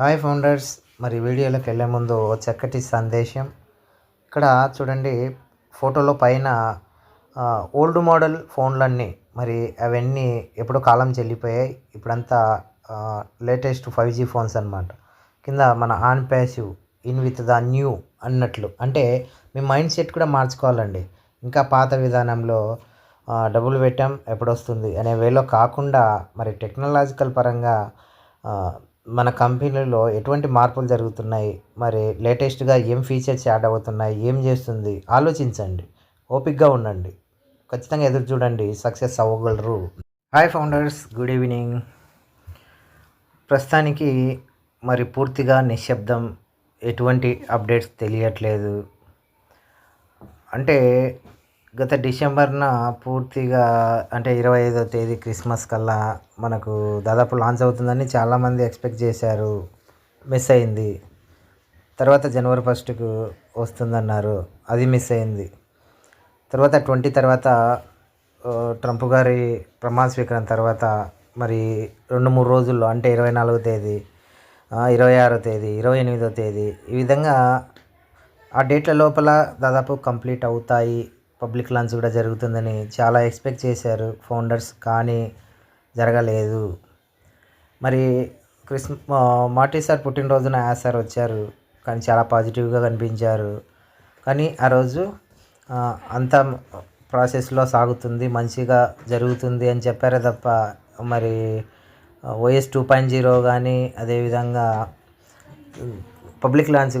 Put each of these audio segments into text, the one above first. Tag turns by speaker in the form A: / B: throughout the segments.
A: Hi founders మరి వీడియోలోకి వెళ్ళే ముందు చక్కటి సందేశం. ఇక్కడ చూడండి ఫోటోలో పైన ఓల్డ్ మోడల్ ఫోన్లన్నీ మరి అవన్నీ ఎప్పుడో కాలం చెల్లిపోయాయి. ఇప్పుడంతా లేటెస్ట్ ఫైవ్ జీ ఫోన్స్ అనమాట కింద మన Unpassive in with the new అన్నట్లు. అంటే మీ మైండ్ సెట్ కూడా మార్చుకోవాలండి. ఇంకా పాత విధానంలో డబ్బులు పెట్టాం ఎప్పుడొస్తుంది అనే వేలో కాకుండా మరి టెక్నాలజికల్ పరంగా మన కంపెనీలో ఎటువంటి మార్పులు జరుగుతున్నాయి? మరి లేటెస్ట్గా ఏం ఫీచర్స్ యాడ్ అవుతున్నాయి? ఏం చేస్తుంది? ఆలోచించండి. ఓపిక్గా ఉండండి. ఖచ్చితంగా ఎదురు చూడండి. Success అవ్వగలరు. Hi founders. Good evening. ప్రస్తుతానికి మరి పూర్తిగా నిశ్శబ్దం. ఎటువంటి అప్డేట్స్ తెలియట్లేదు. అంటే గత డిసెంబర్న పూర్తిగా అంటే ఇరవై ఐదో తేదీ క్రిస్మస్ కల్లా మనకు దాదాపు లాంచ్ అవుతుందని చాలామంది ఎక్స్పెక్ట్ చేశారు. మిస్ అయింది. తర్వాత జనవరి ఫస్ట్కు వస్తుందన్నారు. అది మిస్ అయింది. తర్వాత ట్వంటీ తర్వాత ట్రంప్ గారి ప్రమాణ స్వీకారం తర్వాత మరి రెండు మూడు రోజుల్లో అంటే ఇరవై నాలుగో తేదీ ఇరవై ఆరో తేదీ ఇరవై ఎనిమిదో తేదీ ఈ విధంగా ఆ డేట్ల లోపల దాదాపు కంప్లీట్ అవుతాయి. పబ్లిక్ లాంచ్ కూడా జరుగుతుందని చాలా ఎక్స్పెక్ట్ చేశారు. ఫౌండర్స్ కానీ జరగలేదు. మరి క్రిస్ మాటి సార్ పుట్టినరోజున ఆ సార్ వచ్చారు. కానీ చాలా పాజిటివ్గా కనిపించారు. కానీ ఆ రోజు అంత అంతా ప్రాసెస్లో సాగుతుంది మంచిగా జరుగుతుంది అని చెప్పారే తప్ప మరి ఓఎస్ టూ పాయింట్ జీరో కానీ అదేవిధంగా పబ్లిక్ లాంచ్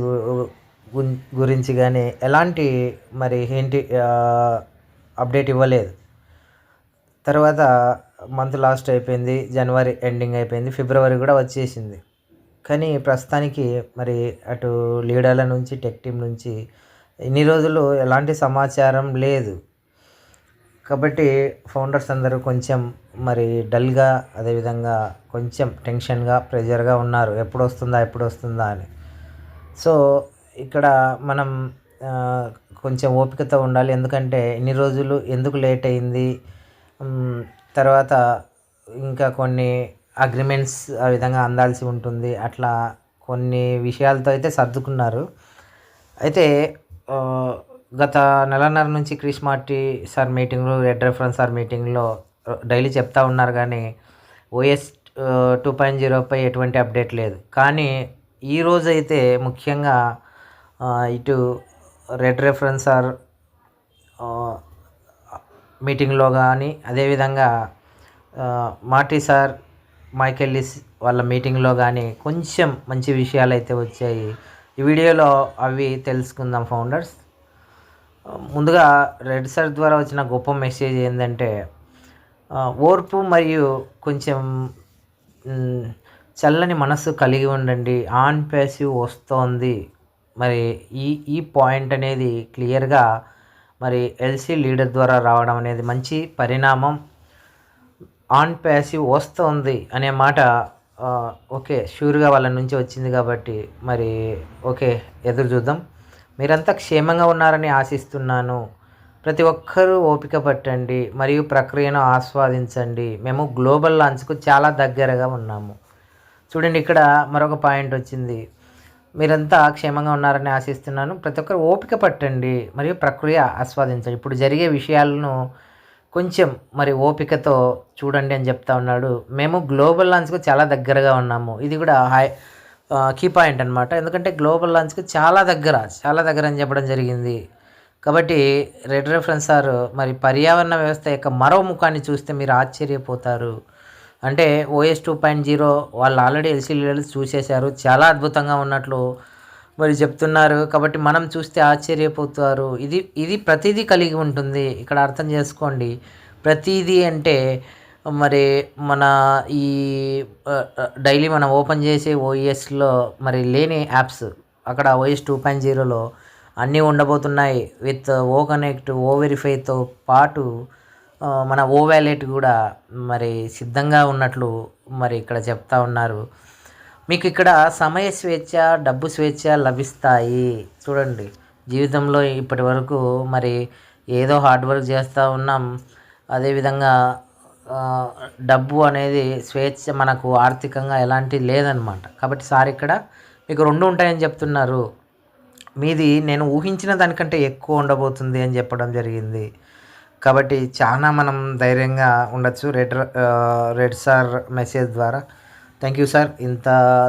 A: గురించి కానీ ఎలాంటి మరి ఏంటి అప్డేట్ ఇవ్వలేదు. తర్వాత మంత్ లాస్ట్ అయిపోయింది జనవరి ఎండింగ్ అయిపోయింది ఫిబ్రవరి కూడా వచ్చేసింది. కానీ ప్రస్తుతానికి మరి అటు లీడర్ల నుంచి టెక్ టీం నుంచి ఇన్ని రోజులు ఎలాంటి సమాచారం లేదు. కాబట్టి ఫౌండర్స్ అందరూ కొంచెం మరి డల్గా అదేవిధంగా కొంచెం టెన్షన్గా ప్రెజర్గా ఉన్నారు. ఎప్పుడు వస్తుందా ఎప్పుడు వస్తుందా అని. సో ఇక్కడ మనం కొంచెం ఓపికతో ఉండాలి. ఎందుకంటే ఇన్ని రోజులు ఎందుకు లేట్ అయింది? తర్వాత ఇంకా కొన్ని అగ్రిమెంట్స్ ఆ విధంగా అందాల్సి ఉంటుంది. అట్లా కొన్ని విషయాలతో అయితే సర్దుకున్నారు. అయితే గత నెలన్నర నుంచి క్రిష్ మార్టీ సార్ మీటింగ్లో రెడ్ రెఫరెన్స్ సార్ మీటింగ్లో డైలీ చెప్తా ఉన్నారు కానీ ఓఎస్ టూ పాయింట్ జీరోపై ఎటువంటి అప్డేట్ లేదు. కానీ ఈ ముఖ్యంగా ఇటు రెడ్ రెఫరెన్స్ సార్ మీటింగ్లో కానీ అదేవిధంగా మాటి సార్ మైకెల్లిస్ వాళ్ళ మీటింగ్లో కానీ కొంచెం మంచి విషయాలు అయితే వచ్చాయి. ఈ వీడియోలో అవి తెలుసుకుందాం ఫౌండర్స్. ముందుగా రెడ్ సార్ ద్వారా వచ్చిన గొప్ప మెసేజ్ ఏంటంటే ఓర్పు మరియు కొంచెం చల్లని మనసు కలిగి ఉండండి. ఆన్ ప్యాసివ్ వస్తోంది. మరి ఈ ఈ పాయింట్ అనేది క్లియర్గా మరి ఎల్సీ లీడర్ ద్వారా రావడం అనేది మంచి పరిణామం. ఆన్ ప్యాసివ్ వస్తుంది అనే మాట ఓకే షూర్గా వాళ్ళ నుంచి వచ్చింది కాబట్టి మరి ఓకే ఎదురు చూద్దాం. మీరంతా క్షేమంగా ఉన్నారని ఆశిస్తున్నాను. ప్రతి ఒక్కరూ ఓపిక పట్టండి మరియు ప్రక్రియను ఆస్వాదించండి. మేము గ్లోబల్ లాంచ్కు చాలా దగ్గరగా ఉన్నాము. చూడండి ఇక్కడ మరొక పాయింట్ వచ్చింది. మీరంతా క్షేమంగా ఉన్నారని ఆశిస్తున్నాను. ప్రతి ఒక్కరు ఓపిక పట్టండి మరియు ప్రక్రియ ఆస్వాదించండి. ఇప్పుడు జరిగే విషయాలను కొంచెం మరి ఓపికతో చూడండి అని చెప్తా ఉన్నాడు. మేము గ్లోబల్ లాంచ్కు చాలా దగ్గరగా ఉన్నాము. ఇది కూడా హై కీ పాయింట్ అనమాట ఎందుకంటే గ్లోబల్ లాంచ్కి చాలా దగ్గర చాలా దగ్గర అని చెప్పడం జరిగింది. కాబట్టి రెడ్ రెఫరెన్స్ సార్ మరి పర్యావరణ వ్యవస్థ యొక్క మరో ముఖాన్ని చూస్తే మీరు ఆశ్చర్యపోతారు. అంటే ఓఎస్ టూ పాయింట్ జీరో వాళ్ళు ఆల్రెడీ ఎల్సీ లెవెల్స్ చూసేశారు. చాలా అద్భుతంగా ఉన్నట్లు మరి చెప్తున్నారు. కాబట్టి మనం చూస్తే ఆశ్చర్యపోతారు. ఇది ఇది ప్రతిదీ కలిగి ఉంటుంది. ఇక్కడ అర్థం చేసుకోండి. ప్రతిదీ అంటే మరి మన ఈ డైలీ మనం ఓపెన్ చేసే ఓఎస్లో మరి లేని యాప్స్ అక్కడ ఓఎస్ టూ పాయింట్ జీరోలో అన్నీ ఉండబోతున్నాయి. విత్ ఓ కనెక్ట్ ఓ వెరిఫైతో పాటు మన ఓ వ్యాలెట్ కూడా మరి సిద్ధంగా ఉన్నట్లు మరి ఇక్కడ చెప్తా ఉన్నారు. మీకు ఇక్కడ సమయ స్వేచ్ఛ డబ్బు స్వేచ్ఛ లభిస్తాయి. చూడండి జీవితంలో ఇప్పటి వరకు మరి ఏదో హార్డ్ వర్క్ చేస్తూ ఉన్నాం. అదేవిధంగా డబ్బు అనేది స్వేచ్ఛ మనకు ఆర్థికంగా ఎలాంటి లేదనమాట కాబట్టి సార్ ఇక్కడ మీకు రెండు ఉంటాయని చెప్తున్నారు. మీది నేను ఊహించిన దానికంటే ఎక్కువ ఉండబోతుంది అని చెప్పడం జరిగింది. కాబట్టి చాలా మనం ధైర్యంగా ఉండొచ్చు. రెడ్ రెడ్ సార్ మెసేజ్ ద్వారా. థ్యాంక్ యూ సార్ ఇంత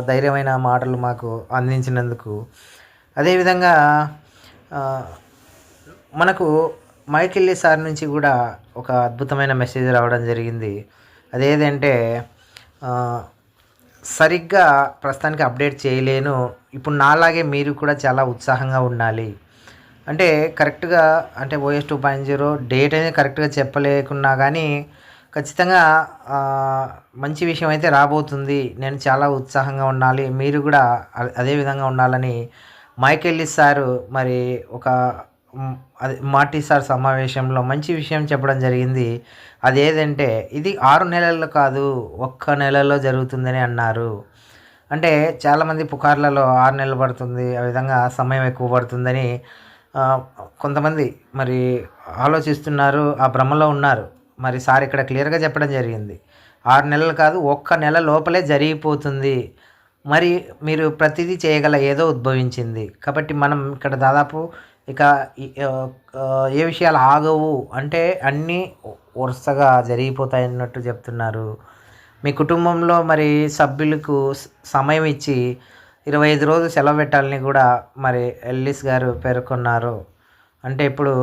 A: ధైర్యమైన మాటలు మాకు అందించినందుకు. అదేవిధంగా మనకు మైకిల్లి సార్ నుంచి కూడా ఒక అద్భుతమైన మెసేజ్ రావడం జరిగింది. అదేదంటే సరిగ్గా ప్రస్తుతానికి అప్డేట్ చేయలేను. ఇప్పుడు నాలాగే మీరు కూడా చాలా ఉత్సాహంగా ఉండాలి. అంటే కరెక్ట్గా అంటే OS two point zero date అనేది కరెక్ట్గా చెప్పలేకున్నా కానీ ఖచ్చితంగా మంచి విషయం అయితే రాబోతుంది. నేను చాలా ఉత్సాహంగా ఉండాలి. మీరు కూడా అదే విధంగా ఉండాలని మైకెల్లి సారు మరి ఒక అది మార్టీ సార్ సమావేశంలో మంచి విషయం చెప్పడం జరిగింది. అదేదంటే ఇది ఆరు నెలల్లో కాదు ఒక్క నెలలో జరుగుతుందని అన్నారు. అంటే చాలామంది పుకార్లలో ఆరు నెలలు పడుతుంది. ఆ విధంగా సమయం ఎక్కువ పడుతుందని కొంతమంది మరి ఆలోచిస్తున్నారు ఆ భ్రమలో ఉన్నారు. మరి సార్ ఇక్కడ క్లియర్గా చెప్పడం జరిగింది. ఆరు నెలలు కాదు ఒక్క నెల లోపలే జరిగిపోతుంది. మరి మీరు ప్రతిదీ చేయగల ఏదో ఉద్భవించింది. కాబట్టి మనం ఇక్కడ దాదాపు ఇక ఏ విషయాలు ఆగవు అంటే అన్నీ వరుసగా జరిగిపోతాయి అన్నట్టు చెప్తున్నారు. మీ కుటుంబంలో మరి సభ్యులకు సమయం ఇచ్చి ఇరవై ఐదు రోజులు సెలవు పెట్టాలని కూడా మరి ఎల్లిస్ గారు పేర్కొన్నారు. అంటే ఇప్పుడు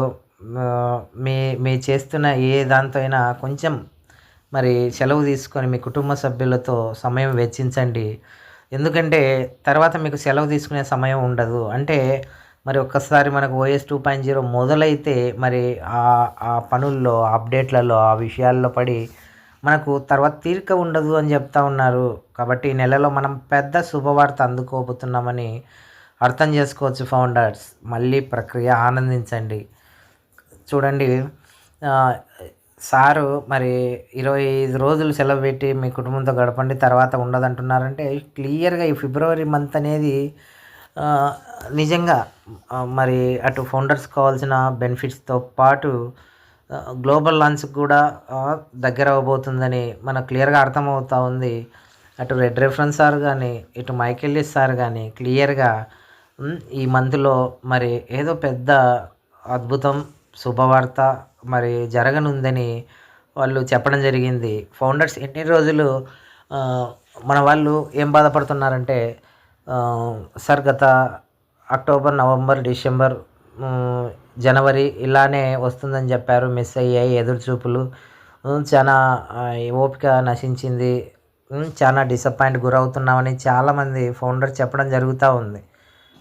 A: మీ మీ చేస్తున్న ఏ దాంతో అయినా కొంచెం మరి సెలవు తీసుకొని మీ కుటుంబ సభ్యులతో సమయం వెచ్చించండి. ఎందుకంటే తర్వాత మీకు సెలవు తీసుకునే సమయం ఉండదు. అంటే మరి ఒక్కసారి మనకు ఓఎస్ టూ పాయింట్ జీరో మొదలైతే మరి ఆ ఆ పనుల్లో అప్డేట్లలో ఆ విషయాల్లో పడి మనకు తర్వాత తీరిక ఉండదు అని చెప్తా ఉన్నారు. కాబట్టి ఈ నెలలో మనం పెద్ద శుభవార్త అందుకోబోతున్నామని అర్థం చేసుకోవచ్చు ఫౌండర్స్. మళ్ళీ ప్రక్రియ ఆనందించండి. చూడండి సారు మరి ఇరవై ఐదు రోజులు సెలవు పెట్టి మీ కుటుంబంతో గడపండి తర్వాత ఉండదంటున్నారంటే క్లియర్గా ఈ ఫిబ్రవరి మంత్ అనేది నిజంగా మరి అటు ఫౌండర్స్ కావాల్సిన బెనిఫిట్స్తో పాటు గ్లోబల్ లాంచ్ కూడా దగ్గర అవ్వబోతుందని మనకు క్లియర్గా అర్థమవుతా ఉంది. అటు రెడ్ రెఫరెన్స్ సార్ కానీ ఇటు మైకెల్లిస్ సార్ కానీ క్లియర్గా ఈ మంత్లో మరి ఏదో పెద్ద అద్భుతం శుభవార్త మరి జరగనుందని వాళ్ళు చెప్పడం జరిగింది. ఫౌండర్స్ ఎన్ని రోజులు మన వాళ్ళు ఏం బాధపడుతున్నారంటే సార్ గత అక్టోబర్ నవంబర్ డిసెంబర్ జనవరి ఇలానే వస్తుందని చెప్పారు మిస్ అయ్యాయి ఎదురుచూపులు. చాలా ఓపిక నశించింది. చాలా డిసప్పాయింట్ గురవుతున్నామని చాలామంది ఫౌండర్ చెప్పడం జరుగుతూ ఉంది.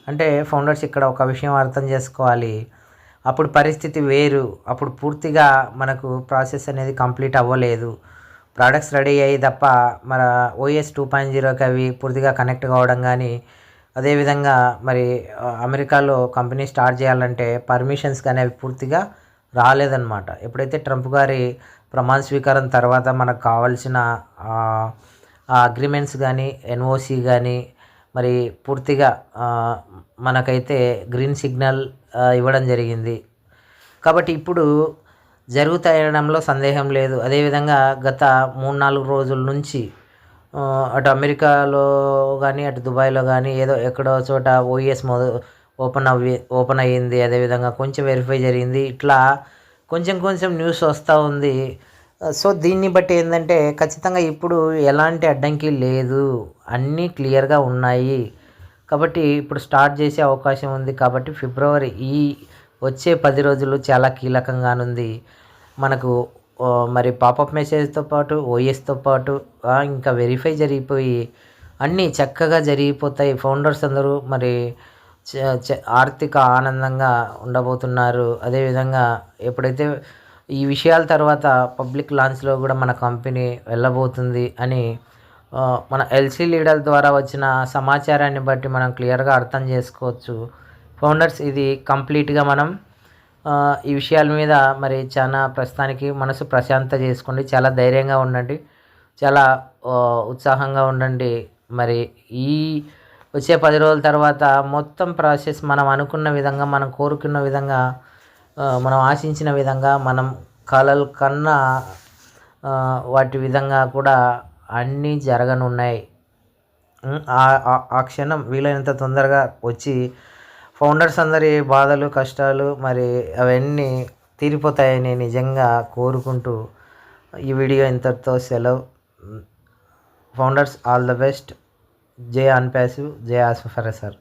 A: అంటే ఫౌండర్స్ ఇక్కడ ఒక విషయం అర్థం చేసుకోవాలి. అప్పుడు పరిస్థితి వేరు. అప్పుడు పూర్తిగా మనకు ప్రాసెస్ అనేది కంప్లీట్ అవ్వలేదు. ప్రోడక్ట్స్ రెడీ అయ్యి తప్ప మన ఓఎస్ టూ పాయింట్ జీరోకి అవి పూర్తిగా కనెక్ట్ కావడం కానీ అదేవిధంగా మరి అమెరికాలో కంపెనీ స్టార్ట్ చేయాలంటే పర్మిషన్స్ కానీ అవి పూర్తిగా రాలేదన్నమాట. ఎప్పుడైతే ట్రంప్ గారి ప్రమాణ స్వీకారం తర్వాత మనకు కావాల్సిన అగ్రిమెంట్స్ కానీ ఎన్ఓసి కానీ మరి పూర్తిగా మనకైతే గ్రీన్ సిగ్నల్ ఇవ్వడం జరిగింది. కాబట్టి ఇప్పుడు జరుగుతాయడంలో సందేహం లేదు. అదేవిధంగా గత మూడు నాలుగు రోజుల నుంచి అటు అమెరికాలో కానీ అటు దుబాయ్లో కానీ ఏదో ఎక్కడో చోట ఓఎస్ మొద ఓపెన్ అవ్వి ఓపెన్ అయ్యింది. అదేవిధంగా కొంచెం వెరిఫై జరిగింది. ఇట్లా కొంచెం కొంచెం న్యూస్ వస్తూ ఉంది. సో దీన్ని బట్టి ఏంటంటే ఖచ్చితంగా ఇప్పుడు ఎలాంటి అడ్డంకి లేదు. అన్నీ క్లియర్గా ఉన్నాయి. కాబట్టి ఇప్పుడు స్టార్ట్ చేసే అవకాశం ఉంది. కాబట్టి ఫిబ్రవరి ఈ వచ్చే పది రోజులు చాలా కీలకంగానుంది. మనకు మరి పాపప్ మెసేజ్తో పాటు ఓఎస్తో పాటు ఇంకా వెరిఫై జరిగిపోయి అన్నీ చక్కగా జరిగిపోతాయి. ఫౌండర్స్ అందరూ మరి చ- చ- ఆర్థిక ఆనందంగా ఉండబోతున్నారు. అదేవిధంగా ఎప్పుడైతే ఈ విషయాల తర్వాత పబ్లిక్ లాంచ్లో కూడా మన కంపెనీ వెళ్ళబోతుంది అని మన ఎల్సీ లీడర్ ద్వారా వచ్చిన సమాచారాన్ని బట్టి మనం క్లియర్గా అర్థం చేసుకోవచ్చు. ఫౌండర్స్ ఇది కంప్లీట్గా మనం ఈ విషయాల మీద మరి చాలా ప్రస్తుతానికి మనసు ప్రశాంత చేసుకోండి. చాలా ధైర్యంగా ఉండండి. చాలా ఉత్సాహంగా ఉండండి. మరి ఈ వచ్చే పది రోజుల తర్వాత మొత్తం ప్రాసెస్ మనం అనుకున్న విధంగా మనం కోరుకున్న విధంగా మనం ఆశించిన విధంగా మనం కళలు కన్నా వాటి విధంగా కూడా అన్నీ జరగనున్నాయి. ఆ క్షణం వీలైనంత తొందరగా వచ్చి ఫౌండర్స్ అందరి బాధలు కష్టాలు మరి అవన్నీ తీరిపోతాయని నిజంగా కోరుకుంటూ ఈ వీడియో ఇంతటితో సెలవు. Founders all the best. జై అన్పాసివ్ జై ఆస్ఫర్ సార్.